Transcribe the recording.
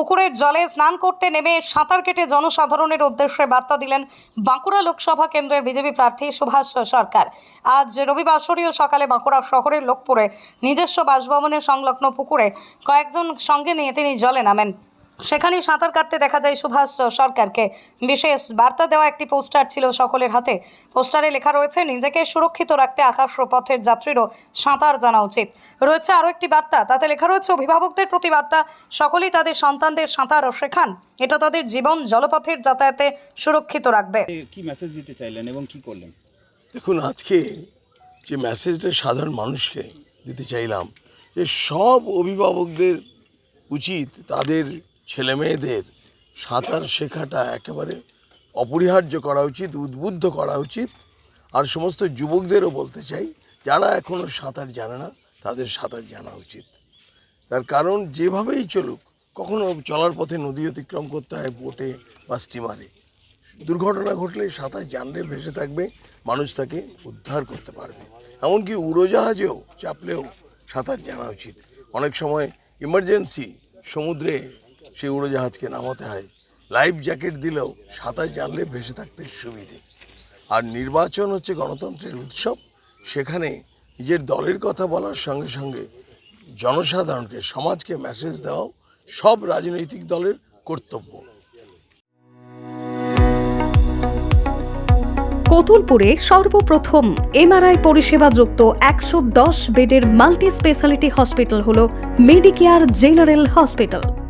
পুকুরের জলে স্নান করতে নেমে সাঁতার কেটে জনসাধারণের উদ্দেশ্যে বার্তা দিলেন বাঁকুড়া লোকসভা কেন্দ্রের বিজেপি প্রার্থী সুভাষ সরকার। আজ রবিবাসরীয় সকালে বাঁকুড়া শহরের লোকপুরে নিজস্ব বাসভবনের সংলগ্ন পুকুরে কয়েকজন সঙ্গে নিয়ে তিনি জলে নামেন। সেখানে সাঁতার কাটতে দেখা যায় সুভাষ সরকারকে। বিশেষ বার্তা দেওয়া একটি পোস্টার ছিল সকলের হাতে। পোস্টারে লেখা রয়েছে নিজেকে সুরক্ষিত রাখতে আকাশ পথের যাত্রীরও সাঁতার জানা উচিত। রয়েছে আরও একটি বার্তা তাতে লেখা রয়েছে অভিভাবকদের প্রতি বার্তা সকলেই তাদের সন্তানদের সাঁতার শেখান। এটা তাদের জীবন জলপথের যাতায়াতে সুরক্ষিত রাখবে। কি মেসেজ দিতে চাইলেন এবং কি করলেন? দেখুন আজকে যে মেসেজটা সাধারণ মানুষকে দিতে চাইলাম যে সব অভিভাবকদের উচিত তাদের ছেলে মেয়েদের সাঁতার শেখাটা একেবারে অপরিহার্য করা উচিত, উদ্বুদ্ধ করা উচিত। আর সমস্ত যুবকদেরও বলতে চাই, যারা এখনও সাঁতার জানে না, তাদের সাঁতার জানা উচিত। তার কারণ, যেভাবেই চলুক, কখনো চলার পথে নদী অতিক্রম করতে হয় বোটে বা স্টিমারে। দুর্ঘটনা ঘটলে সাঁতার জানলে ভেসে থাকবে, মানুষ তাকে উদ্ধার করতে পারবে। এমনকি উড়োজাহাজেও চাপলেও সাঁতার জানা উচিত। অনেক সময় ইমার্জেন্সি সমুদ্রে সেই উড়োজাহাজকে নামাতে হয়। লাইফ জ্যাকেট দিলেও সাঁতার জানলে ভেসে থাকতে সুবিধে। আর নির্বাচন হচ্ছে গণতন্ত্রের উৎসব। সেখানে নিজের দলের কথা বলার সঙ্গে সঙ্গে জনসাধারণকে, সমাজকে মেসেজ দেওয়াও সব রাজনৈতিক দলের কর্তব্য। কতুলপুরে সর্বপ্রথম এমআরআই পরিষেবা যুক্ত একশো দশ বেডের মাল্টি স্পেশালিটি হসপিটাল হল মেডিকেয়ার জেনারেল হসপিটাল